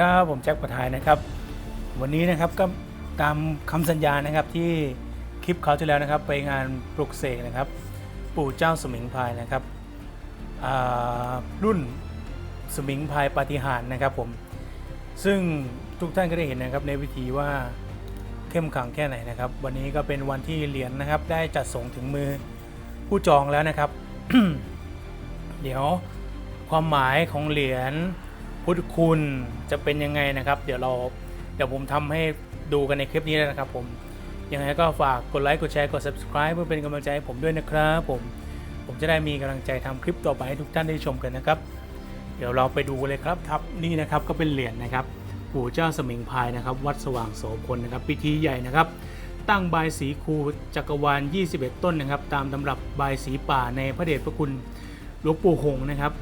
ครับผมแจ็คประทายนะครับ วันนี้นะครับก็ตามคำสัญญานะครับที่คลิปเขาที่แล้วนะครับ ไปงานปลุกเสกนะครับ ปู่เจ้าสมิงพายนะครับรุ่นสมิงพายปฏิหารนะครับผมซึ่งทุกท่านก็ได้เห็นนะครับในวิธีว่าเข้มขังแค่ไหนนะครับ วันนี้ก็เป็นวันที่เหรียญนะครับ ได้จัดส่งถึงมือผู้จองแล้วนะครับ เดี๋ยวความหมายของเหรียญ พุทธคุณจะเป็นยังไงนะครับ เดี๋ยวเราเดี๋ยวผมทำให้ดูกันในคลิปนี้นะครับ ผมยังไงก็ฝากกดไลค์กดแชร์กด subscribe เพื่อเป็นกำลังใจให้ผมด้วยนะครับผมผมจะได้มีกำลังใจทำคลิปต่อไปให้ทุกท่านได้ชมกันนะครับ เดี๋ยวเราไปดูเลยครับครับนี่นะครับก็เป็นเหรียญนะครับปู่เจ้าสมิงพายนะครับ วัดสว่างโสพลนะครับพิธีใหญ่นะครับ ตั้งบายสีครูจักรวาล 21 ต้นนะครับ ตามตำรับบายสีป่าในพระเดชพระคุณหลวงปู่หงนะครับ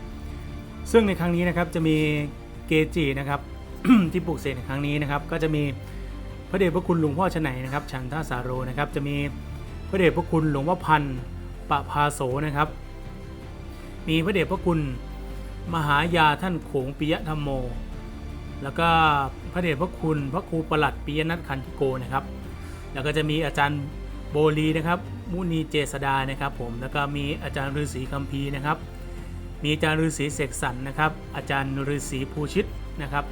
ซึ่งในครั้งนี้นะครับจะมีเกจินะครับที่ปลูกเสกในครั้งนี้นะครับ ก็จะมีพระเดชพระคุณหลวงพ่อชนัยนะครับฉันทาสาโรนะครับ จะมีพระเดชพระคุณหลวงพ่อพันธ์ปะพาโสนะครับ มีพระเดชพระคุณมหายาท่านโขงปิยธรรมโม แล้วก็พระเดชพระคุณพระครูประหลัดปิยนัทคันธิโกนะครับ แล้วก็จะมีอาจารย์โบลีนะครับ มุนีเจษดานะครับผม แล้วก็มีอาจารย์ฤาษีคัมภีร์นะครับ มีอาจารย์ฤาษีเสกสรรนะครับ อาจารย์ฤาษีภูชิตนะครับ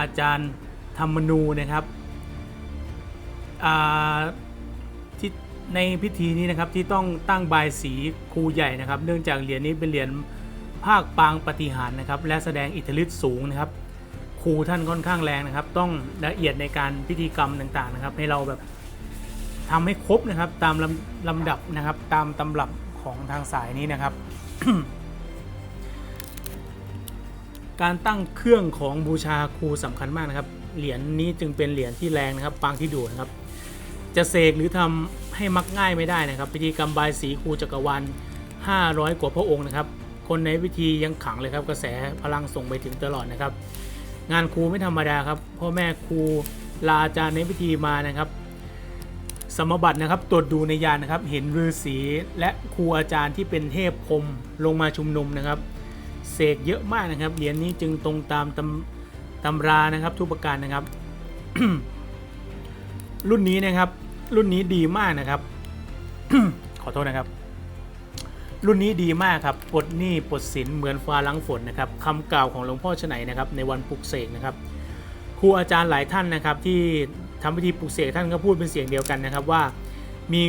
อาจารย์ธรรมนูนะครับอ่าที่ในพิธีนี้นะครับที่ต้องตั้งบายสีครูใหญ่นะครับ เนื่องจากเหรียญนี้เป็นเหรียญภาคปางปฏิหารนะครับ และแสดงอิทธิฤทธิ์สูงนะครับครูท่านค่อนข้างแรงนะครับ ต้องละเอียดในการพิธีกรรมต่างๆนะครับ ให้เราแบบทำให้ครบนะครับตามลำลำดับนะครับ ตามตำรับของทางสายนี้นะครับ การตั้งเครื่องของบูชาครูสำคัญมากนะครับ เหรียญนี้จึงเป็นเหรียญที่แรงนะครับปางที่ดูนะครับ จะเสกหรือทำให้มักง่ายไม่ได้นะครับ พิธีกรรมบายสีครูจักรวาล500 กว่าพระองค์นะครับ คนในพิธียังขังเลยครับ กระแสพลังส่งไปถึงตลอดนะครับ งานครูไม่ธรรมดาครับพ่อแม่ครูลาอาจารย์ในพิธีมานะครับ สมบัตินะครับตรวจดูในยานนะครับ เห็นฤาษีและครูอาจารย์ที่เป็นเทพพรมลงมาชุมนุมนะครับ เสกเยอะมากนะครับ เหรียญนี้จึงตรงตามตำตำรานะครับทุกประการนะครับ รุ่นนี้นะครับ รุ่นนี้ดีมากนะครับ ขอโทษนะครับ รุ่นนี้ดีมากครับปลดหนี้ปลดสินเหมือนฟ้าหลังฝนนะครับคำกล่าวของหลวงพ่อชนัยนะครับ ในวันปลุกเสกนะครับ ครูอาจารย์หลายท่านนะครับ ที่ทำพิธีปลุกเสกท่านก็พูดเป็นเสียงเดียวกันนะครับว่ามี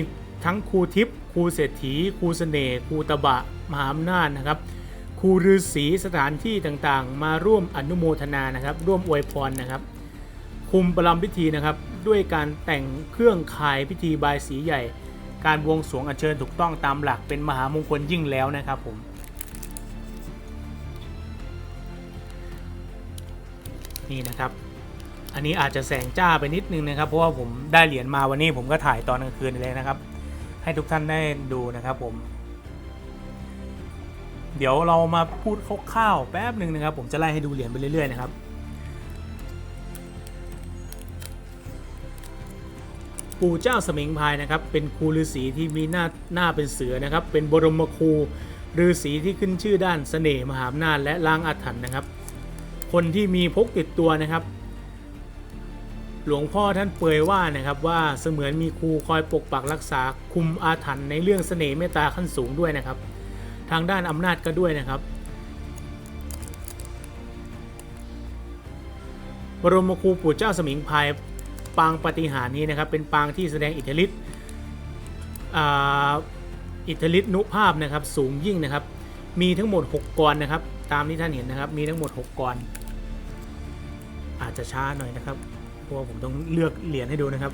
ทั้งครูทิพย์ครูเศรษฐีครูเสน่ห์ครูตบะมหาอำนาจนะครับ ครูฤาษีสถานที่ต่างๆ มาร่วมอนุโมทนานะครับ ร่วมอวยพรนะครับคุมประลำพิธีนะครับ ด้วยการแต่งเครื่องคายพิธีบายสีใหญ่ การบวงสรวงอัญเชิญถูกต้องตามหลักเป็นมหามงคลยิ่งแล้วนะครับผมนี่นะครับ อันนี้อาจจะแสงจ้าไปนิดนึงนะครับ เพราะว่าผมได้เหรียญมาวันนี้ผมก็ถ่ายตอนกลางคืนเลยนะครับ ให้ทุกท่านได้ดูนะครับผม เดี๋ยวเรามาพูดคร่าวๆแป๊บหนึ่งนะครับ ผมจะไล่ให้ดูเหรียญไปเรื่อยๆนะครับปู่เจ้าสมิงพายนะครับเป็นครูฤาษีที่มีหน้าหน้าเป็นเสือนะครับ เป็นบรมครูฤาษีที่ขึ้นชื่อด้านเสน่ห์มหาอำนาจและล้างอาถรรพ์นะครับ คนที่มีพกติดตัวนะครับ หลวงพ่อท่านเปรยว่านะครับว่าเสมือนมีครูคอยปกปักรักษาคุมอาถรรพ์ในเรื่องเสน่ห์เมตตาขั้นสูงด้วยนะครับ ทางด้านอำนาจก็ด้วยนะครับ บรมครูปู่เจ้าสมิงพายปางปฏิหารนี้นะครับ เป็นปางที่แสดงอิทธิฤทธิ์อิทธิฤทธิ์นุภาพนะครับสูงยิ่งนะครับ มีทั้งหมด 6กรนะครับ ตามที่ท่านเห็นนะครับ มีทั้งหมด 6กรอาจจะช้าหน่อยนะครับเพราะว่าผมต้องเลือกเหรียญให้ดูนะครับ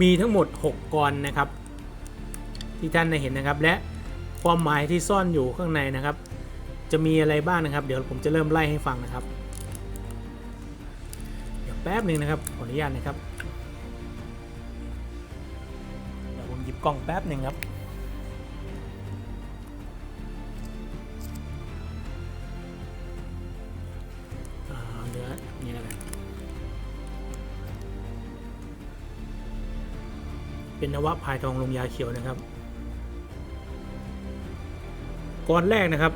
มีทั้งหมด 6กรนะครับ ที่ท่านได้เห็นนะครับและ ความหมายที่ซ่อนอยู่ข้างในนะครับ จะมีอะไรบ้างนะครับ เดี๋ยวผมจะเริ่มไล่ให้ฟังนะครับ เดี๋ยวแป๊บหนึ่งนะครับขออนุญาตนะครับเดี๋ยวผมหยิบกล้องแป๊บหนึ่งครับอ่าเดี๋ยวนี่แล้วกันเป็นนวะพายทองลงยาเขียวนะครับ ก้อนแรกนะครับ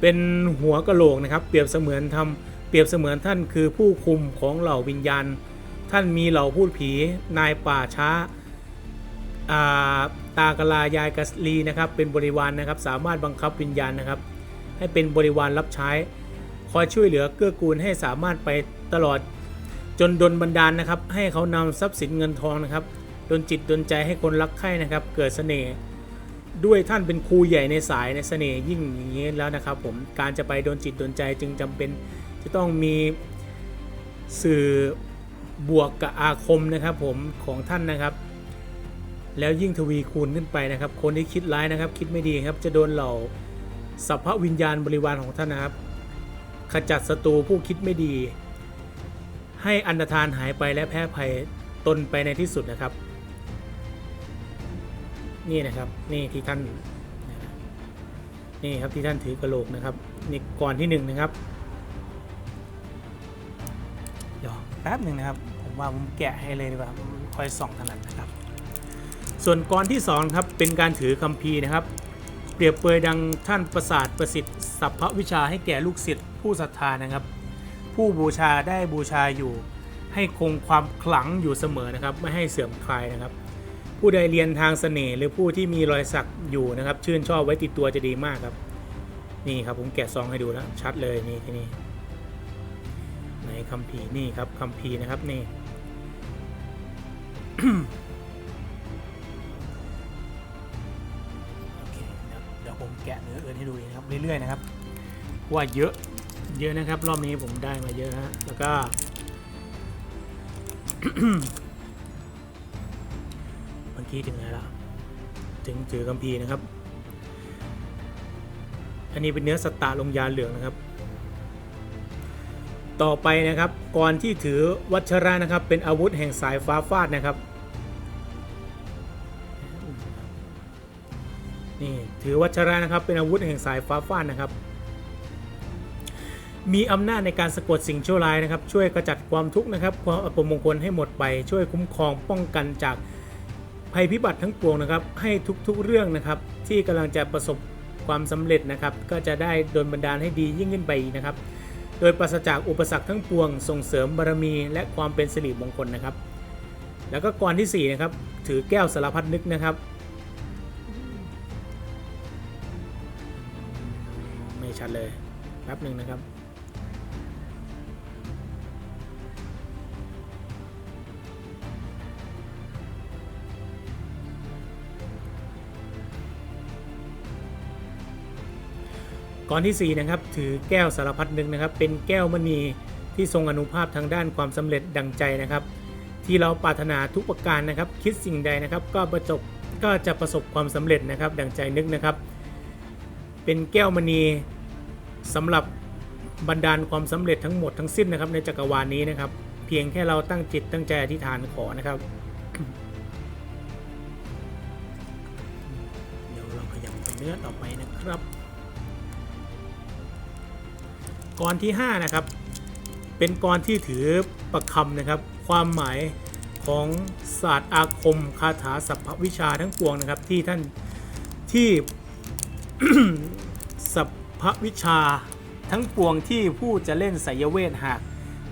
เป็นหัวกะโหลกนะครับ เปรียบเสมือนทำเปรียบเสมือนท่านคือผู้คุมของเหล่าวิญญาณ ท่านมีเหล่าพูดผีนายป่าช้าอาตากะลายายกัสลีนะครับ เป็นบริวารนนะครับ สามารถบังคับวิญญาณนะครับ ให้เป็นบริวารรับใช้ คอยช่วยเหลือเกื้อกูลให้สามารถไปตลอดจนดลบันดาลนะครับ ให้เขานำทรัพย์สินเงินทองนะครับดนจิตดนใจให้คนรักใคร่นะครับ เกิดเสน่ห์ ด้วยท่านเป็นครูใหญ่ในสายในเสน่ห์ยิ่งอย่างนี้แล้วนะครับผมการจะไปโดนจิตโดนใจจึงจำเป็นจะต้องมีสื่อบวกกับอาคมนะครับผมของท่านนะครับ แล้วยิ่งทวีคูณขึ้นไปนะครับ คนที่คิดร้ายนะครับ คิดไม่ดีครับจะโดนเหล่าสัพพวิญญาณบริวารของท่านนะครับ ขจัดศัตรูผู้คิดไม่ดี ให้อันธทานหายไปและแพ้ภัยตนไปในที่สุดนะครับ นี่นะครับนี่ที่ท่านนี่ครับที่ท่านถือกระโหลกนะครับนี่ก่อนที่หนึ่งนะครับเดี๋ยวแป๊บหนึ่งนะครับผมว่าผมแกะให้เลยดีกว่าคอยส่องถนัดนะครับ ส่วนกรที่สองครับเป็นการถือคัมภีร์นะครับ เปรียบเปยดังท่านประสาทประสิทธิ์สัพพวิชาให้แก่ลูกศิษย์ผู้ศรัทธานะครับ ผู้บูชาได้บูชาอยู่ให้คงความขลังอยู่เสมอนะครับ ไม่ให้เสื่อมคลายนะครับ ผู้ใดเรียนทางเสน่ห์หรือผู้ที่มีรอยสักอยู่นะครับ ชื่นชอบไว้ติดตัวจะดีมากครับ นี่ครับผมแกะซองให้ดูแล้วชัดเลยนี่ที่นี่ในคัมภีร์นี่ครับคัมภีร์นะครับนี่โอเคครับเดี๋ยวผมแกะเนื้ออื่นให้ดูนะครับเรื่อยๆนะครับว่าเยอะเยอะนะครับ รอบนี้ผมได้มาเยอะฮะแล้วก็ กี้ถึงไหนละถึงถือคัมภีร์นะครับ อันนี้เป็นเนื้อสตตาลงยาเหลืองนะครับ ต่อไปนะครับก่อนที่ถือวัชระนะครับ เป็นอาวุธแห่งสายฟ้าฟาดนะครับนี่ถือวัชระนะครับเป็นอาวุธแห่งสายฟ้าฟาดนะครับ มีอำนาจในการสะกดสิ่งชั่วร้ายนะครับ ช่วยกระจัดความทุกข์นะครับ ความอัปมงคลให้หมดไป ช่วยคุ้มครองป้องกันจาก ภัยพิบัติทั้งปวงนะครับให้ทุกๆเรื่องนะครับที่กำลังจะประสบความสำเร็จนะครับก็จะได้โดลบันดาลให้ดียิ่งขึ้นไปนะครับ โดยปราศจากอุปสรรคทั้งปวง ส่งเสริมบารมี และความเป็นสิริมงคลนะครับ แล้วก็กรที่สี่นะครับถือแก้วสารพัดนึกนะครับ ไม่ชัดเลยแป๊บหนึ่งนะครับ ก่อนที่4นะครับถือแก้วสารพัดนึกนะครับ เป็นแก้วมณีที่ทรงอนุภาพทางด้านความสำเร็จดังใจนะครับ ที่เราปรารถนาทุกประการนะครับ คิดสิ่งใดนะครับ ก็ประสบก็จะประสบความสำเร็จนะครับ ดังใจนึกนะครับ เป็นแก้วมณีสำหรับบรรดาลความสำเร็จทั้งหมดทั้งสิ้นนะครับ ในจักรวาลนี้นะครับ เพียงแค่เราตั้งจิตตั้งใจอธิษฐานขอนะครับเดี๋ยวเราขยับเนื้อต่อไปนะครับ กรที่ 5 นะครับ เป็นกรที่ถือประคำนะครับ ความหมายของศาสตร์อาคมคาถาสัพพวิชาทั้งปวงนะครับ ที่ท่านที่สัพพวิชาทั้งปวงที่ผู้จะเล่นไสยเวทหาก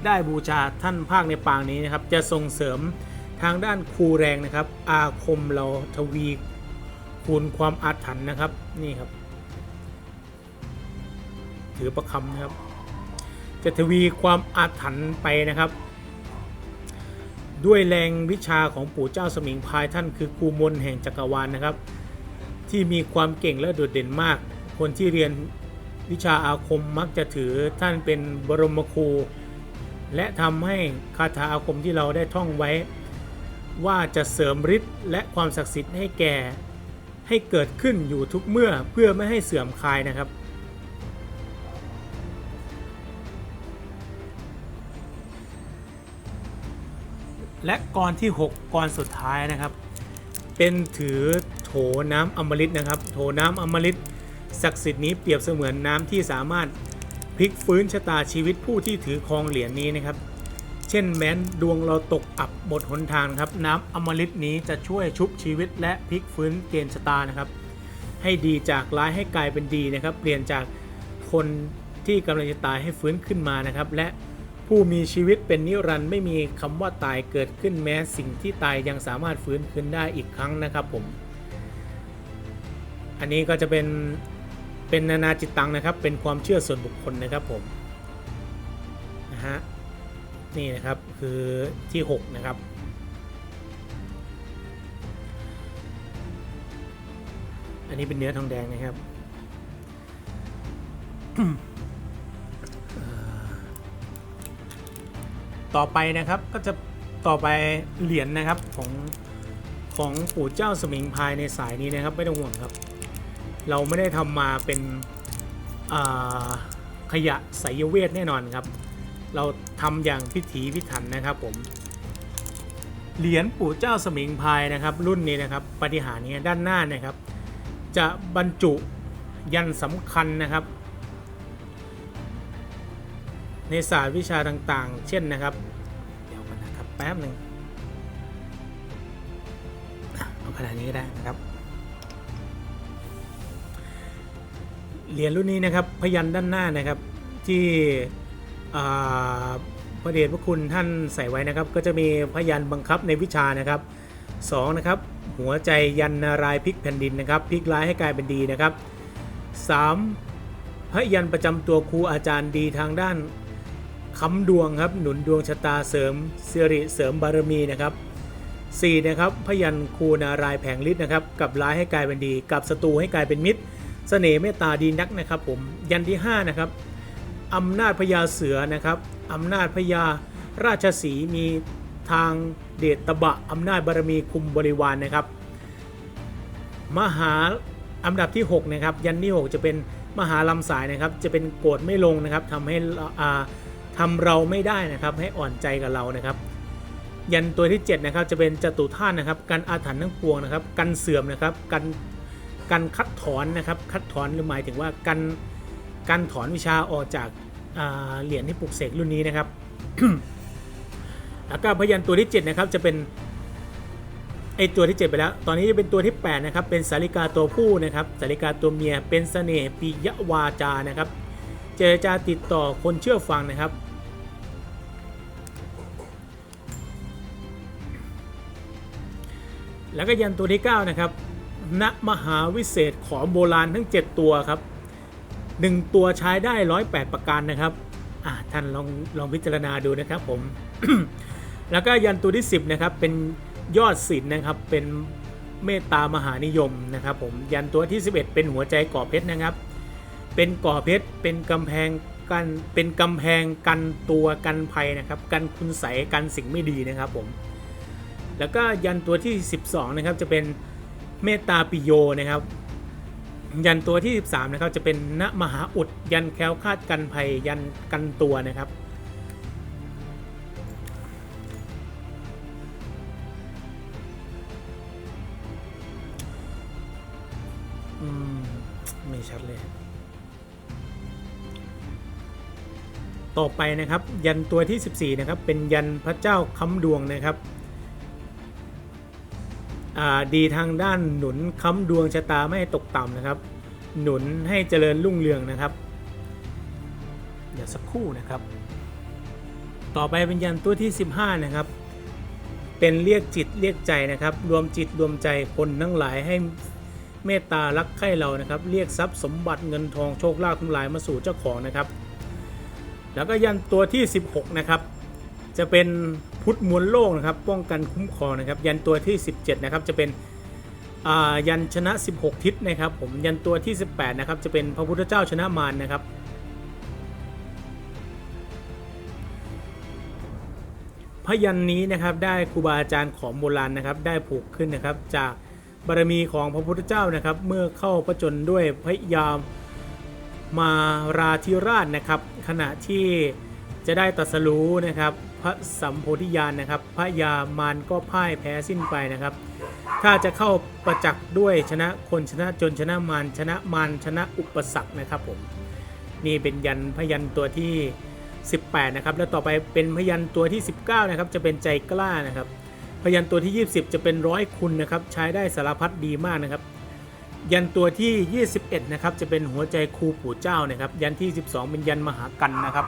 ได้บูชาท่านภาคในปางนี้นะครับ จะส่งเสริมทางด้านครูแรงนะครับ อาคมเราทวีคูณความอาถรรพ์นะครับนี่ครับ ถือประคำนะครับ จะทวีความอาถรรพ์ไปนะครับ ด้วยแรงวิชาของปู่เจ้าสมิงพายท่านคือครูมนแห่งจักรวาลนะครับ ที่มีความเก่งและโดดเด่นมาก คนที่เรียนวิชาอาคมมักจะถือท่านเป็นบรมครู และทำให้คาถาอาคมที่เราได้ท่องไว้ ว่าจะเสริมฤทธิ์และความศักดิ์สิทธิ์ให้แก่ให้เกิดขึ้นอยู่ทุกเมื่อเพื่อไม่ให้เสื่อมคลายนะครับ และกรที่ 6 กรสุดท้ายนะครับ เป็นถือโถน้ำอมฤตนะครับ โถน้ำอมฤตศักดิ์สิทธิ์นี้เปรียบเสมือนน้ำที่สามารถพลิกฟื้นชะตาชีวิตผู้ที่ถือครองเหรียญนี้นะครับ เช่นแม้นดวงเราตกอับหมดหนทางครับน้ำอมฤตนี้จะช่วยชุบชีวิตและพลิกฟื้นเกณฑ์ชะตานะครับ ให้ดีจากร้ายให้กลายเป็นดีนะครับ เปลี่ยนจากคนที่กำลังจะตายให้ฟื้นขึ้นมานะครับ และ ผู้มีชีวิตเป็นนิรันดร์ไม่มีคำว่าตายเกิดขึ้นแม้สิ่งที่ตายยังสามารถฟื้นขึ้นได้อีกครั้งนะครับผม อันนี้ก็จะเป็นเป็นนานาจิตตังนะครับ เป็นความเชื่อส่วนบุคคลนะครับผมนะฮะนี่นะครับคือที่ 6 นะครับ อันนี้เป็นเนื้อทองแดงนะครับ ต่อไปนะครับก็จะต่อไปเหรียญนะครับของของปู่เจ้าสมิงพายในสายนี้นะครับไม่ต้องห่วงครับ เราไม่ได้ทำมาเป็นขยะไสยเวทแน่นอนครับ เราทำอย่างพิถีพิถันนะครับผมเหรียญปู่เจ้าสมิงพายนะครับ รุ่นนี้นะครับปฏิหารนี้ด้านหน้านะครับ จะบรรจุยันสำคัญนะครับ ในศาสตร์วิชาต่างๆ เช่นนะครับ เดี๋ยวกันนะครับแป๊บหนึ่งเอาขนาดนี้ก็ได้นะครับ เหรียญรุ่นนี้นะครับพยันด้านหน้านะครับที่อ่าพระเดชพระคุณท่านใส่ไว้นะครับ ก็จะมีพยันบังคับในวิชานะครับสองนะครับหัวใจยันนารายพลิกแผ่นดินนะครับพลิกร้ายให้กลายเป็นดีนะครับสามพระยันประจำตัวครูอาจารย์ดีทางด้าน ค้ำดวงครับหนุนดวงชะตาเสริมสิริเสริมบารมีนะครับ 4 นะครับพยันคูนารายแผงฤทธิ์นะครับกับร้ายให้กลายเป็นดี กับศัตรูให้กลายเป็นมิตร เสน่ห์เมตตาดีนักนะครับผมยันที่ 5 นะครับอำนาจพญาเสือนะครับอำนาจพญาราชสีมีทางเดชตบะอำนาจบารมีคุมบริวารนนะครับ มหาอันดับที่ 6 นะครับ ยันที่ 6 จะเป็นมหาลำสายนะครับ จะเป็นโกรธไม่ลงนะครับทำให้อ่า ทำเราไม่ได้นะครับให้อ่อนใจกับเรานะครับ ยันตัวที่7นะครับจะเป็นจตุท่านนะครับกันอาถรรพ์ทั้งปวงนะครับกันเสื่อมนะครับกันกันคัดถอนนะครับคัดถอนหรือหมายถึงว่ากันกันถอนวิชาออกจากาเหรียญที่ปลุกเสกรุ่นนี้นะครับแล้วก็พยันตัวที่7นะครับจะเป็นไอตัวที่ 7 ไปแล้ว ตอนนี้จะเป็นตัวที่8นะครับ เป็นสาริกาตัวผู้นะครับ สาริกาตัวเมีย เป็นเสน่ห์ปิยวาจานะครับ เจรจาติดต่อคนเชื่อฟังนะครับ แล้วก็ยันตัวที่ 9 นะครับณมหาวิเศษของโบราณทั้ง 7 ตัวครับ 1 ตัวใช้ได้ 108 ประการนะครับอ่าท่านลองลองพิจารณาดูนะครับผม แล้วก็ยันตัวที่ 10 นะครับ เป็นยอดศิลป์นะครับ เป็นเมตตามหานิยมนะครับผม ยันตัวที่ 11 เป็นหัวใจก่อเพชรนะครับ เป็นก่อเพชร เป็นกำแพงกันเป็นกำแพงกันตัวกันภัยนะครับ กันคุณใสยกันสิ่งไม่ดีนะครับผม แล้วก็ยันตัวที่ 12 นะครับจะเป็นเมตตาปิโยนะครับ ยันตัวที่ 13 นะครับจะเป็นณมหาอุดยันแคล้วคาดกันภัยยันกันตัวนะครับอืมไม่ชัดเลย ต่อไปนะครับ ยันตัวที่ 14 นะครับ เป็นยันพระเจ้าค้ำดวงนะครับ ดีทางด้านหนุนค้ำดวงชะตาไม่ให้ตกต่ำนะครับ หนุนให้เจริญรุ่งเรืองนะครับ เดี๋ยวสักครู่นะครับ ต่อไปเป็นยันตัวที่ 15 นะครับ เป็นเรียกจิตเรียกใจนะครับ รวมจิตรวมใจคนทั้งหลายให้เมตตารักใคร่เรานะครับ เรียกทรัพย์สมบัติเงินทองโชคลาภทั้งหลายมาสู่เจ้าของนะครับ แล้วก็ยันตัวที่ 16 นะครับ จะเป็น พุทธมวลโลกนะครับป้องกันคุ้มครองนะครับยันตัวที่ 17นะครับจะเป็นยันชนะ 16 ทิศนะครับผมยันตัวที่ 18นะครับจะเป็นพระพุทธเจ้าชนะมารนะครับพยันนี้นะครับได้ครูบาอาจารย์ของโบราณนะครับได้ผูกขึ้นนะครับจากบารมีของพระพุทธเจ้านะครับเมื่อเข้าประจนด้วยพระยามมาราธิราชนะครับขณะที่จะได้ตรัสรู้นะครับ พระสัมโพธิญาณนะครับ พระยามารก็พ่ายแพ้สิ้นไปนะครับ ถ้าจะเข้าประจักษ์ด้วยชนะคนชนะจนชนะมารชนะมารชนะอุปสรรคนะครับผมนี่เป็นยันพยันตัวที่ 18 นะครับ แล้วต่อไปเป็นพยันตัวที่ 19 นะครับ จะเป็นใจกล้านะครับ พยันตัวที่ 20 จะเป็นร้อยคุณนะครับ ใช้ได้สารพัดดีมากนะครับ ยันตัวที่ 21 นะครับ จะเป็นหัวใจครูปู่เจ้านะครับ ยันที่ 12 เป็นยันมหากันนะครับ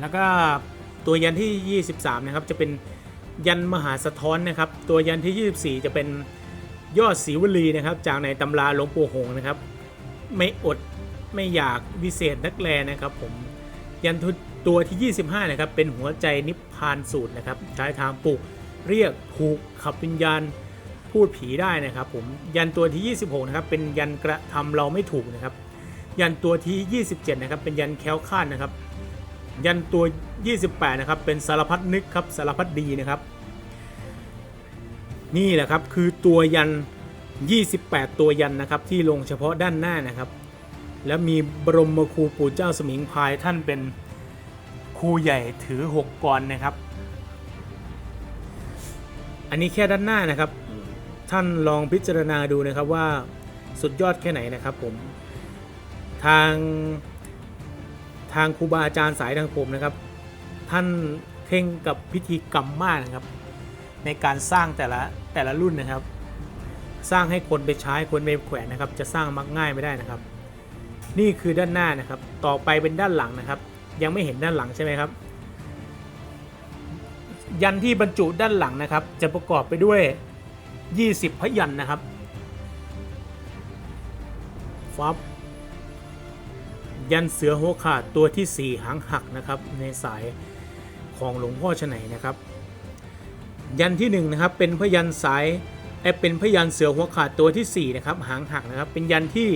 แล้วก็ตัวยันที่ 23 นะครับ จะเป็นยันมหาสะท้อนนะครับ ตัวยันที่ 24 จะเป็นยอดศรีวลีนะครับ จากในตำราหลวงปู่หงนะครับ ไม่อดไม่อยากวิเศษนักแลนะครับผมยันตัวที่ 25 นะครับ เป็นหัวใจนิพพานสูตรนะครับ ใช้ทางปลุกเรียกผูกขับวิญญาณ พูดผีได้นะครับผมยันตัวที่ 26นะครับเป็นยันกระทำเราไม่ถูกนะครับ ยันตัวที่ 27นะครับเป็นยันแคล้วคาดนะครับ ยันตัว 28นะครับเป็นสารพัดนึกครับสารพัดดีนะครับ นี่แหละครับคือตัวยัน 28 ตัวยันนะครับที่ลงเฉพาะด้านหน้านะครับ แล้วมีบรมครูปู่เจ้าสมิงพายท่านเป็นครูใหญ่ถือ 6กรนะครับ อันนี้แค่ด้านหน้านะครับ ท่านลองพิจารณาดูนะครับว่าสุดยอดแค่ไหนนะครับผมทางทางครูบาอาจารย์สายทางผมนะครับ ท่านเข่งกับพิธีกรรมมากนะครับ ในการสร้างแต่ละแต่ละรุ่นนะครับ สร้างให้คนไปใช้คนไปแขวนนะครับ จะสร้างมักง่ายไม่ได้นะครับ นี่คือด้านหน้านะครับ ต่อไปเป็นด้านหลังนะครับ ยังไม่เห็นด้านหลังใช่ไหมครับ ยันที่บรรจุด้านหลังนะครับ จะประกอบไปด้วย 20 พยันนะครับฟับยันเสือหัวขาดตัวที่ 4 หางหักนะครับ ในสายของหลวงพ่อชไหนนะครับ ยันที่1นงนะครับเป็นพยันสายเอ้ยเป็นพยันเสือหัวขาดตัวทีสี่4นะครับหางหักนะครับ เป็นยันที่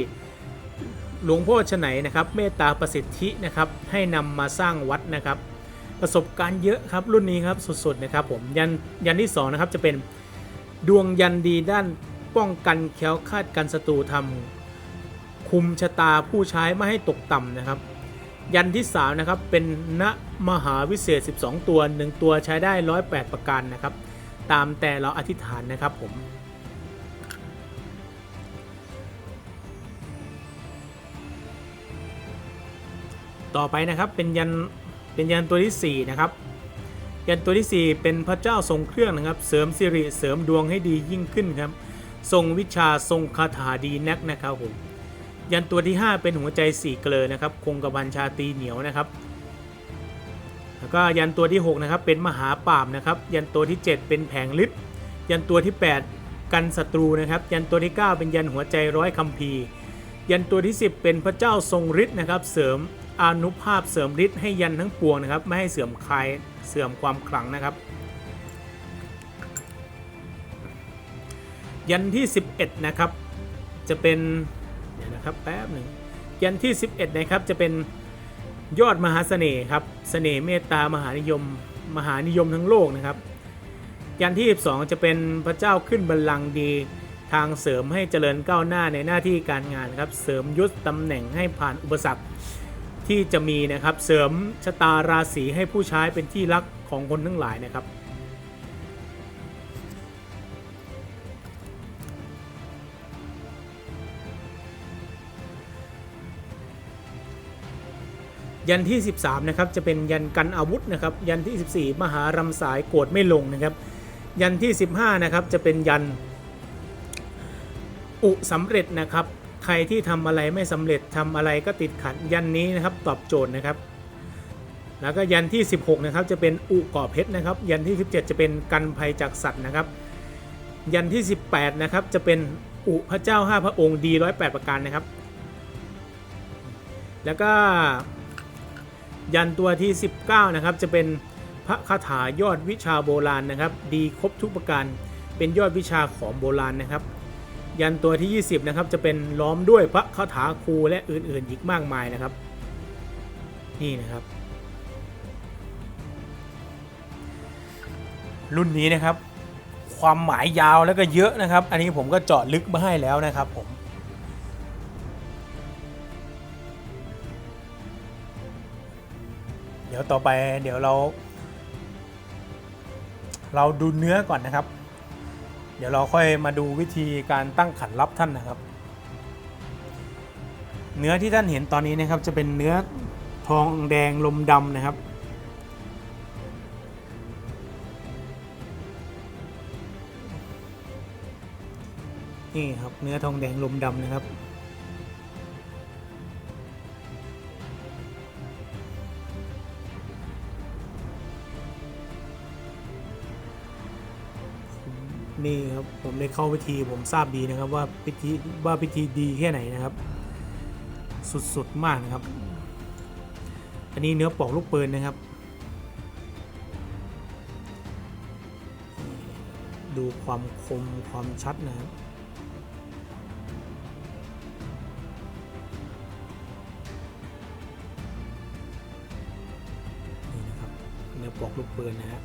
หลวงพ่อชไหนนะครับเมตตาประสิทธินะครับให้นำมาสร้างวัดนะครับ ประสบการณ์เยอะครับรุ่นนี้ครับสุดๆนะครับผมยันยันที่2นะครับจะเป็น ดวงยันดีด้านป้องกันแคล้วคาดกันศัตรูทำคุมชะตาผู้ใช้ไม่ให้ตกต่ำนะครับ ยันที่3นะครับเป็นณมหาวิเศษ 12 ตัว 1 ตัวใช้ได้ 108 ประการนะครับ ตามแต่เราอธิษฐานนะครับผมต่อไปนะครับเป็นยันเป็นยันตัวที่4นะครับ ยันตัวที่ 4 เป็นพระเจ้าทรงเครื่องนะครับ เสริมสิริเสริมดวงให้ดียิ่งขึ้นครับ ทรงวิชาทรงคาถาดีนักนะครับผมยันตัวที่ 5 เป็นหัวใจสี่เกลอนะครับ คงกระบันชาตีเหนียวนะครับ แล้วก็ยันตัวที่ 6 นะครับ เป็นมหาปราบนะครับ ยันตัวที่ 7 เป็นแผงฤทธิ์ยันตัวที่ 8 กันศัตรูนะครับ ยันตัวที่ 9 เป็นยันหัวใจร้อยคัมภีร์ยันตัวที่ 10 เป็นพระเจ้าทรงฤทธิ์นะครับ เสริม อนุภาพเสริมฤทธิ์ให้ยันทั้งปวงนะครับ ไม่ให้เสื่อมคลายเสื่อมความขลังนะครับ ยันที่ 11 นะครับ จะเป็นเดี๋ยวนะครับแป๊บหนึ่งยันที่ 11 นะครับจะเป็นยอดมหาเสน่ห์ครับเสน่ห์เมตตามหานิยม มหานิยมทั้งโลกนะครับ ยันที่ 12 จะเป็นพระเจ้าขึ้นบัลลังก์ดีทางเสริมให้เจริญก้าวหน้าในหน้าที่การงานครับ เสริมยศตำแหน่งให้ผ่านอุปสรรค ที่จะมีนะครับเสริมชะตาราศีให้ผู้ใช้เป็นที่รักของคนทั้งหลายนะครับ ยันที่ 13 นะครับ จะเป็นยันกันอาวุธนะครับ ยันที่ 14 มหารำสายโกรธไม่ลงนะครับ ยันที่ 15 นะครับ จะเป็นยันอุสำเร็จนะครับ ใครที่ทำอะไรไม่สำเร็จทำอะไรก็ติดขัดยันนี้นะครับตอบโจทย์นะครับ แล้วก็ยันที่ 16 นะครับ จะเป็นอุก่อเพชรนะครับ ยันที่ 17 จะเป็นกันภัยจากสัตว์นะครับ ยันที่ 18 นะครับ จะเป็นอุพระเจ้า 5 พระองค์ดี108ประการนะครับ แล้วก็ยันตัวที่ 19 นะครับ จะเป็นพระคาถายอดวิชาโบราณนะครับ ดีครบทุกประการ เป็นยอดวิชาของโบราณนะครับ ยันตัวที่ 20 นะครับ จะเป็นล้อมด้วยพระคาถาครูและอื่นๆ อีกมากมายนะครับ นี่นะครับ รุ่นนี้นะครับ ความหมายยาวแล้วก็เยอะนะครับ อันนี้ผมก็เจาะลึกมาให้แล้วนะครับผมเดี๋ยวต่อไปเดี๋ยวเรา เราดูเนื้อก่อนนะครับ เดี๋ยวเราค่อยมาดูวิธีการตั้งขันรับท่านนะครับ เนื้อที่ท่านเห็นตอนนี้นะครับจะเป็นเนื้อทองแดงลมดำนะครับ นี่ครับเนื้อทองแดงลมดำนะครับ นี่ครับผมได้เข้าพิธีผมทราบดีนะครับว่าพิธีว่าพิธีดีแค่ไหนนะครับ สุดๆมากนะครับ อันนี้เนื้อปอกลูกปืนนะครับ ดูความคมความชัดนะครับนี่นะครับเนื้อปอกลูกปืนนะฮะ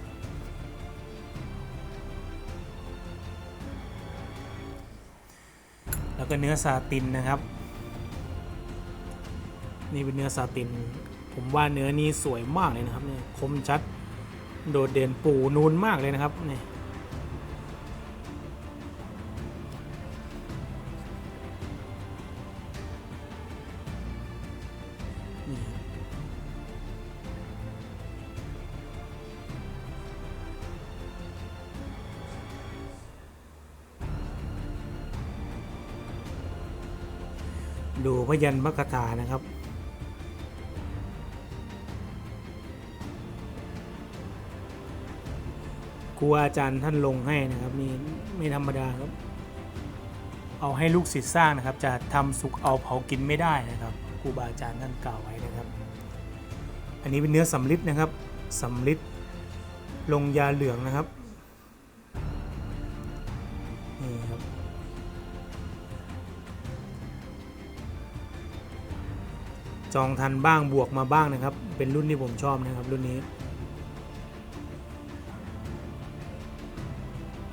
ก็เนื้อซาตินนะครับ นี่เป็นเนื้อซาติน ผมว่าเนื้อนี้สวยมากเลยนะครับเนี่ยคมชัดโดดเด่นปูนูนมากเลยนะครับนี่นี่ ดูพยันมกถานะครับ ครูอาจารย์ท่านลงให้นะครับนี่ไม่ธรรมดาครับ เอาให้ลูกศิษย์สร้างนะครับ จะทำสุกเอาเผากินไม่ได้นะครับครูบาอาจารย์ท่านกล่าวไว้นะครับ อันนี้เป็นเนื้อสำลิดนะครับสำลิดลงยาเหลืองนะครับ จองทันบ้างบวกมาบ้างนะครับ เป็นรุ่นที่ผมชอบนะครับรุ่นนี้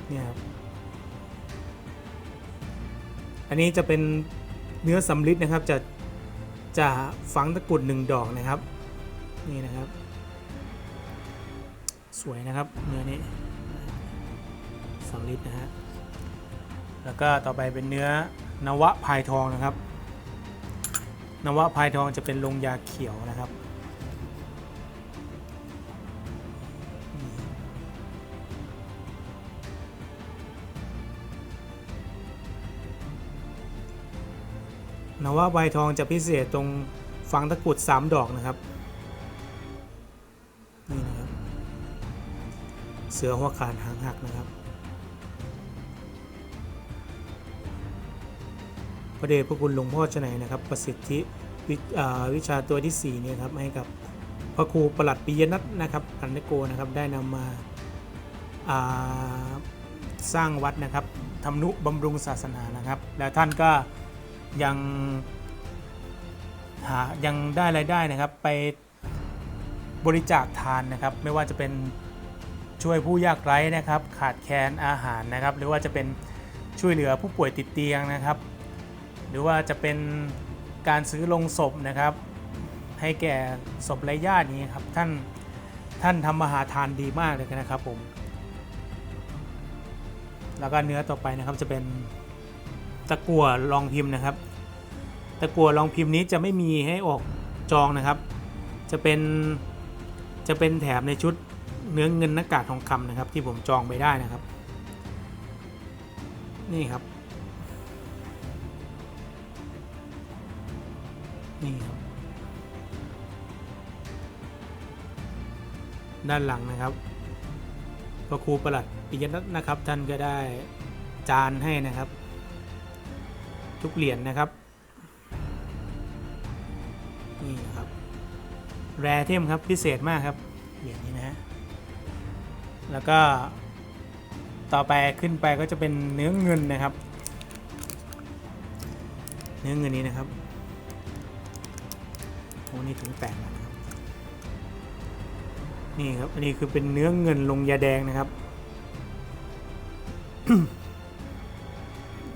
เนี่ยครับอันนี้จะเป็นเนื้อสำลิดนะครับจะจะฝังตะกรุดหนึ่งดอกนะครับนี่นะครับ สวยนะครับเนื้อนี้สำลิดนะฮะแล้วก็ต่อไปเป็นเนื้อนวะพายทองนะครับ นวะพายทองจะเป็นลงยาเขียวนะครับนว่าใบทองจะพิเศษตรงฝังตะกุด3ดอกนะครับนี่นะครับ เสือหัวขาดหางหักนะครับ พระเดชพระคุณหลวงพ่อชนัยนะครับ ประสิทธิวิวชาตัวที่4เนี่ยครับให้กับพระครูประหลัดปิยนัทนะครับพันธโกนะครับได้นำมาาสร้างวัดนะครับทำนุบำรุงศาสนานะครับ และท่านก็ยังหายังได้รายได้นะครับไปบริจาคทานนะครับ ไม่ว่าจะเป็นช่วยผู้ยากไร้นะครับ ขาดแคลนอาหารนะครับ หรือว่าจะเป็นช่วยเหลือผู้ป่วยติดเตียงนะครับ หรือว่าจะเป็นการซื้อลงศพนะครับ ให้แก่ศพไร้ญาตินี้ครับท่านท่านทำมหาทานดีมากเลยนะครับผม แล้วก็เนื้อต่อไปนะครับจะเป็นตะกั่วรองพิมพ์นะครับ ตะกั่วรองพิมพ์นี้จะไม่มีให้ออกจองนะครับ จะเป็นจะเป็นแถมในชุดเนื้อเงินหน้ากากทองคำนะครับ ที่ผมจองไปได้นะครับ นี่ครับ นี่ครับด้านหลังนะครับ พระครูประหลัดปิยนัทนะครับ ท่านก็ได้จานให้นะครับ ทุกเหรียญนะครับ นี่นะครับ แรเทมครับพิเศษมากครับ เหรียญนี้นะฮะ แล้วก็ต่อไปขึ้นไปก็จะเป็นเนื้อเงินนะครับ เนื้อเงินนี้นะครับ โอ้นี่ถึงแตกนะครับนี่ครับอันนี้คือเป็นเนื้อเงินลงยาแดงนะครับ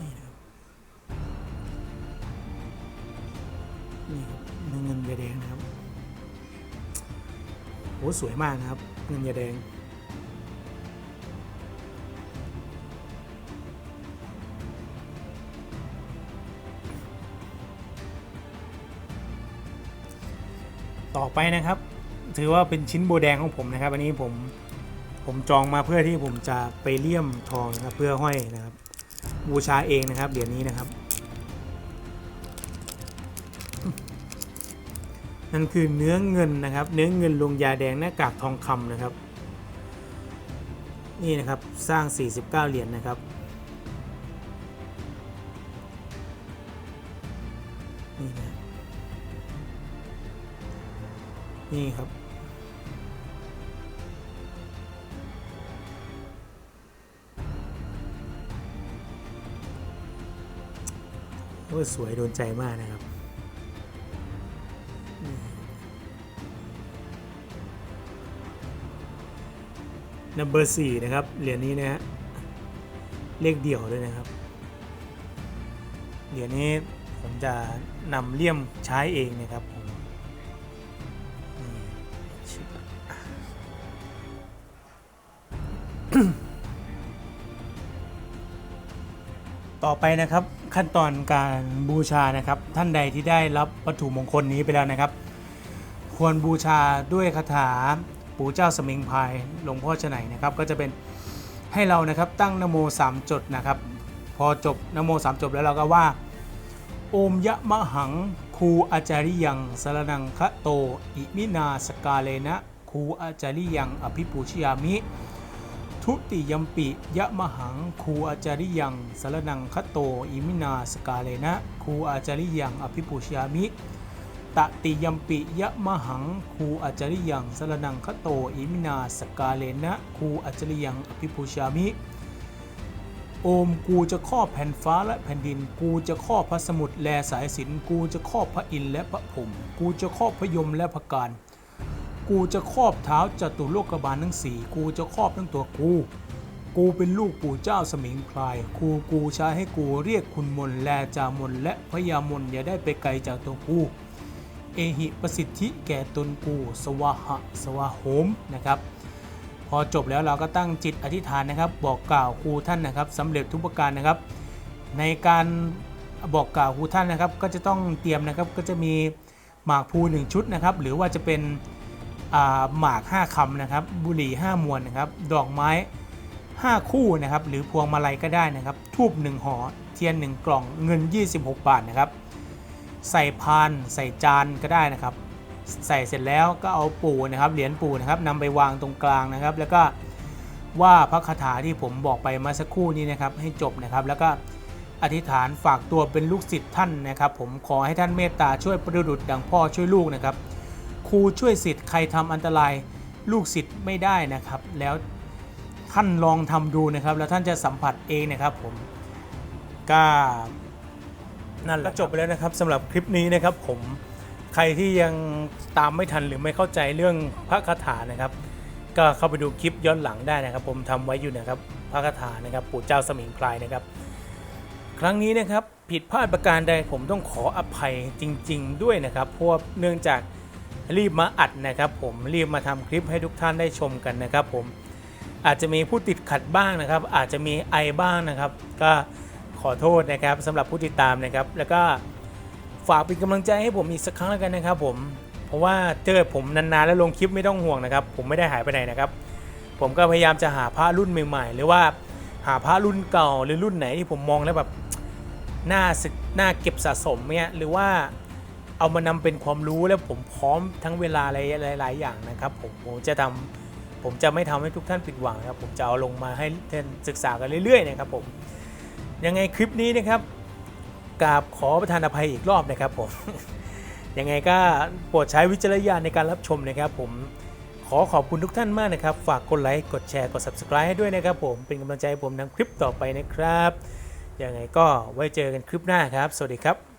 นี่ครับเนื้อเงินยาแดงนะครับโอ้สวยมากนะครับ เงินยาแดง ต่อไปนะครับ ถือว่าเป็นชิ้นโบแดงของผมนะครับ อันนี้ผมผมจองมาเพื่อที่ผมจะไปเลี่ยมทองนะครับเพื่อห้อยนะครับ บูชาเองนะครับเหรียญนี้นะครับ นั่นคือเนื้อเงินนะครับ เนื้อเงินลงยาแดงหน้ากากทองคำนะครับ นี่นะครับสร้าง 49 เหรียญนะครับ นี่ครับ โอ้สวยโดนใจมากนะครับนัมเบอร์สี่นะครับ เหรียญนี้นะฮะ เลขเดี่ยวด้วยนะครับ เหรียญนี้ผมจะนำเลี่ยมใช้เองนะครับ ไปนะครับขั้นตอนการบูชานะครับ ท่านใดที่ได้รับวัตถุมงคลนี้ไปแล้วนะครับ ควรบูชาด้วยคาถาปู่เจ้าสมิงพายหลวงพ่อชไหนนะครับ ก็จะเป็นให้เรานะครับตั้งนโมสามจดนะครับ พอจบนโมสามจบแล้วเราก็ว่า โอมยะมะหังคูอาจาริยังสรนังคะโต อิมินาสกาเลนะคูอาจาริยังอภิปูชยามิ ทุติยมปิยะมะหังคูอาจาริยังสารนังคโต อิมินาสกาเลนะคูอาจาริยังอภิปูชยามิตติยมปิยะมะหังคูอาจาริยังสารนังคโต อิมินาสกาเลนะคูอาจาริยังอภิปูชยามิ โอมกูจะครอบแผ่นฟ้าและแผ่นดิน กูจะครอบพระสมุทรและสายสินกูจะครอบพระอินทร์และพระพรหมกูจะครอบพระยมและพระการ กูจะครอบเท้าจตุโลกบาลทั้งสี่กูจะครอบทั้งตัวกู กูเป็นลูกปู่เจ้าสมิงพรายครูกูใช้ให้กูเรียกคุณมนแลจามนและพญามนอย่าได้ไปไกลจากตัวกู เอหิประสิทธิแก่ตนกู สวหะสวาโหมนะครับ พอจบแล้วเราก็ตั้งจิตอธิษฐานนะครับ บอกกล่าวครูท่านนะครับสำเร็จทุกประการนะครับ ในการบอกกล่าวครูท่านนะครับ ก็จะต้องเตรียมนะครับก็จะมีหมากภูหนึ่งชุดนะครับ หรือว่าจะเป็น หมาก 5คำนะครับ บุหรี่ 5 มวนนะครับ ดอกไม้ 5 คู่นะครับ หรือพวงมาลัยก็ได้นะครับ ทูบ1ห่อ เทียน 1 กล่อง เงิน 26 บาทนะครับ ใส่พาน ใส่จานก็ได้นะครับ ใส่เสร็จแล้วก็เอาปู่นะครับ เหรียญปู่นะครับนำไปวางตรงกลางนะครับ แล้วก็ว่าพระคาถาที่ผมบอกไปเมื่อสักครู่นี้นะครับ ให้จบนะครับ แล้วก็อธิษฐานฝากตัวเป็นลูกศิษย์ท่านนะครับ ผมขอให้ท่านเมตตาช่วยประดุจดังพ่อช่วยลูกนะครับ รูช่วยศิษย์ใครทำอันตรายลูกศิษย์ไม่ได้นะครับ แล้วท่านลองทำดูนะครับ แล้วท่านจะสัมผัสเองนะครับผมก็นั่นแหละจบไปแล้วนะครับสำหรับคลิปนี้นะครับ ผมใครที่ยังตามไม่ทันหรือไม่เข้าใจเรื่องพระคาถานะครับ ก็เข้าไปดูคลิปย้อนหลังได้นะครับ ผมทำไว้อยู่นะครับพระคาถานะครับปู่เจ้าสมิงพรายนะครับ ครั้งนี้นะครับผิดพลาดประการใดผมต้องขออภัยจริง ๆ ด้วยนะครับเพราะเนื่องจาก รีบมาอัดนะครับผมรีบมาทำคลิปให้ทุกท่านได้ชมกันนะครับผมอาจจะมีผู้ติดขัดบ้างนะครับ อาจจะมีไอบ้างนะครับ ก็ขอโทษนะครับสำหรับผู้ติดตามนะครับ แล้วก็ฝากเป็นกำลังใจให้ผมอีกสักครั้งแล้วกันนะครับ ผมเพราะว่าเจอผมนานๆแล้วลงคลิปไม่ต้องห่วงนะครับ ผมไม่ได้หายไปไหนนะครับ ผมก็พยายามจะหาพระรุ่นใหม่ๆ หรือว่าหาพระรุ่นเก่าหรือรุ่นไหนที่ผมมองแล้วแบบน่าศึกน่าเก็บสะสมเนี่ยหรือว่า เอามานำเป็นความรู้แล้วผมพร้อมทั้งเวลาหลายๆอย่างนะครับผมผมจะทำผมจะไม่ทำให้ทุกท่านผิดหวังนะครับ ผมจะเอาลงมาให้ท่านศึกษากันเรื่อยๆนะครับผมยังไงคลิปนี้นะครับกราบขอประทานอภัยอีกรอบนะครับผมยังไงก็โปรดใช้วิจารณญาณในการรับชมนะครับ ผมขอขอบคุณทุกท่านมากนะครับ ฝากกดไลค์กดแชร์กด subscribe ให้ด้วยนะครับ ผมเป็นกำลังใจให้ผมทำคลิปต่อไปนะครับยังไงก็ไว้เจอกันคลิปหน้าครับ สวัสดีครับ